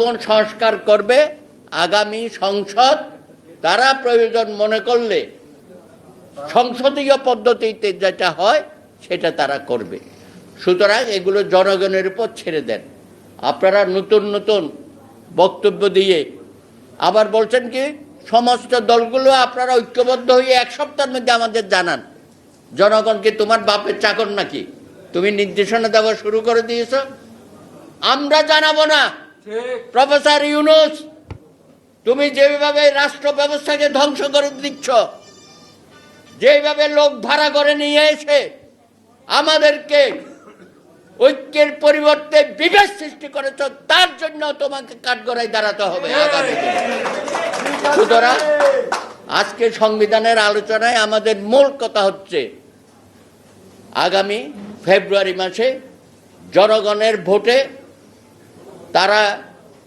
কোন সংস্কার করবে, আগামী সংসদ তারা প্রয়োজন মনে করলে সংসদীয় পদ্ধতিতে যেটা হয় সেটা তারা করবে। সুতরাং এগুলো জনগণের উপর ছেড়ে দেন। আপনারা নতুন নতুন বক্তব্য দিয়ে আবার বলছেন কি, সমস্ত দলগুলো আপনারা ঐক্যবদ্ধ হয়ে এক সপ্তাহের মধ্যে আমাদের জানান। জনগণকে তোমার বাপের চাকর নাকি? তুমি নির্দেশনা দেওয়া শুরু করে দিয়েছ। আমরা জানাব না। প্রফেসর ইউনুস তুমি যেভাবে রাষ্ট্র ব্যবস্থাকে ধ্বংস করে দিচ্ছ যেভাবে লোক ভাড়া করে নিয়ে এসে আমাদেরকে ঐক্যের পরিবর্তে বিভেদ সৃষ্টি করেছ তার জন্য তোমাকে কাঠগড়ায় দাঁড়াতে হবে আগামী সুতরাং আজকে সংবিধানের আলোচনায় আমাদের মূল কথা হচ্ছে আগামী ফেব্রুয়ারি মাসে জনগণের ভোটে তারা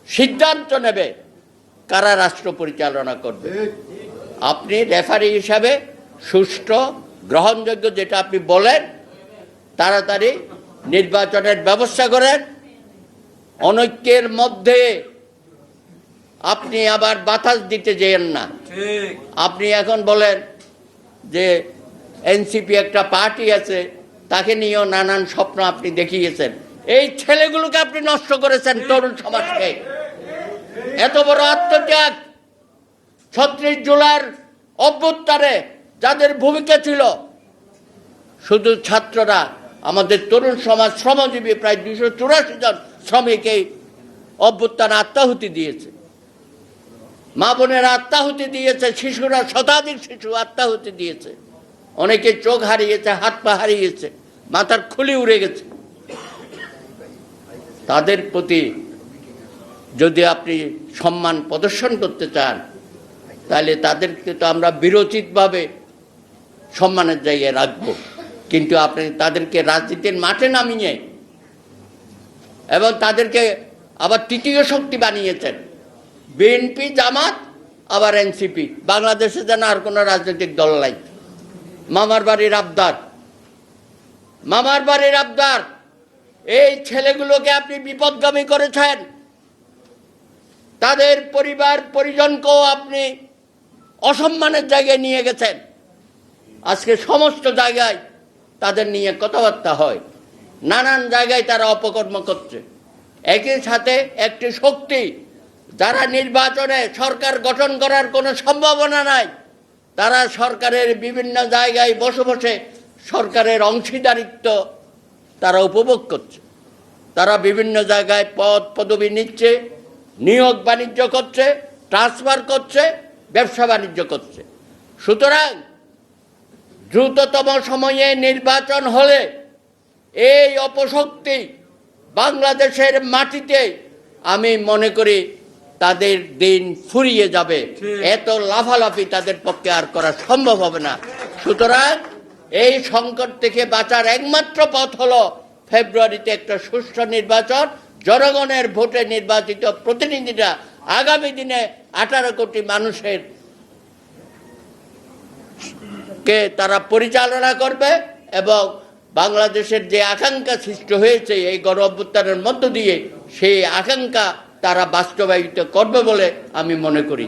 সিদ্ধান্ত নেবে কারা রাষ্ট্র পরিচালনা করবে। আপনি রেফারি হিসাবে সুষ্ঠু গ্রহণযোগ্য যেটা আপনি বলেন তাড়াতাড়ি নির্বাচনের ব্যবস্থা করেন। অনৈক্যের মধ্যে আপনি আবার বাতাস দিতে যেন না। আপনি এখন বলেন যে এনসিপি একটা পার্টি আছে তাকে নিয়েও নানান স্বপ্ন আপনি দেখিয়েছেন। এই ছেলেগুলোকে আপনি নষ্ট করেছেন তরুণ সমাজকে। এত বড় আত্মত্যাগ ছত্রিশ জুলাইয়ের অভ্যুত্থানে যাদের ভূমিকা ছিল, শুধু ছাত্ররা, আমাদের তরুণ সমাজ শ্রমজীবী প্রায় দুশো চুরাশি জন শ্রমিক এই অভ্যুত্থানে আত্মাহুতি দিয়েছে। মা বোনেরা আত্মাহুতি দিয়েছে, শিশুরা শতাধিক শিশু আত্মাহুতি দিয়েছে। অনেকে চোখ হারিয়েছে, হাত পা হারিয়েছে, মাথার খুলি উড়ে গেছে। তাদের প্রতি যদি আপনি সম্মান প্রদর্শন করতে চান, তাহলে তাদেরকে তো আমরা বিরোচিতভাবে সম্মানের জায়গায় রাখব। কিন্তু আপনি তাদেরকে রাজনীতির মাঠে নামিয়ে এবং তাদেরকে আবার তৃতীয় শক্তি বানিয়েছেন। বিএনপি, জামাত, আবার এনসিপি। বাংলাদেশে যেন আর কোনো রাজনৈতিক দল নাই। মামার বাড়ির আবদার। মামার বাড়ির আবদার। এই ছেলেগুলোকে আপনি বিপদগামী করেছেন। তাদের পরিবার পরিজনকেও আপনি অসম্মানের জায়গায় নিয়ে গেছেন। আজকে সমস্ত জায়গায় তাদের নিয়ে কথাবার্তা হয়। নানান জায়গায় তারা অপকর্ম করছে। একই সাথে একটি শক্তি যারা নির্বাচনে সরকার গঠন করার কোনো সম্ভাবনা নাই, তারা সরকারের বিভিন্ন জায়গায় বসে বসে সরকারের অংশীদারিত্ব তারা উপভোগ করছে। তারা বিভিন্ন জায়গায় পদ পদবি নিচ্ছে নিয়োগ বাণিজ্য করছে ট্রান্সফার করছে ব্যবসা বাণিজ্য করছে। সুতরাং দ্রুততম সময়ে নির্বাচন হলে এই অপশক্তি বাংলাদেশের মাটিতে আমি মনে করি তাদের দিন ফুরিয়ে যাবে। এত লাফালাফি তাদের পক্ষে আর করা সম্ভব হবে না। সুতরাং এই সংকট থেকে বাঁচার একমাত্র পথ হলো ফেব্রুয়ারিতে একটা সুষ্ঠু নির্বাচন, জনগণের ভোটে নির্বাচিত প্রতিনিধিরা আগামী দিনে আঠারো কোটি মানুষের কে তারা পরিচালনা করবে এবং বাংলাদেশের যে আকাঙ্ক্ষা সৃষ্টি হয়েছে এই গণ অভ্যুত্থানের মধ্য দিয়ে সেই আকাঙ্ক্ষা তারা বাস্তবায়িত করবে বলে আমি মনে করি।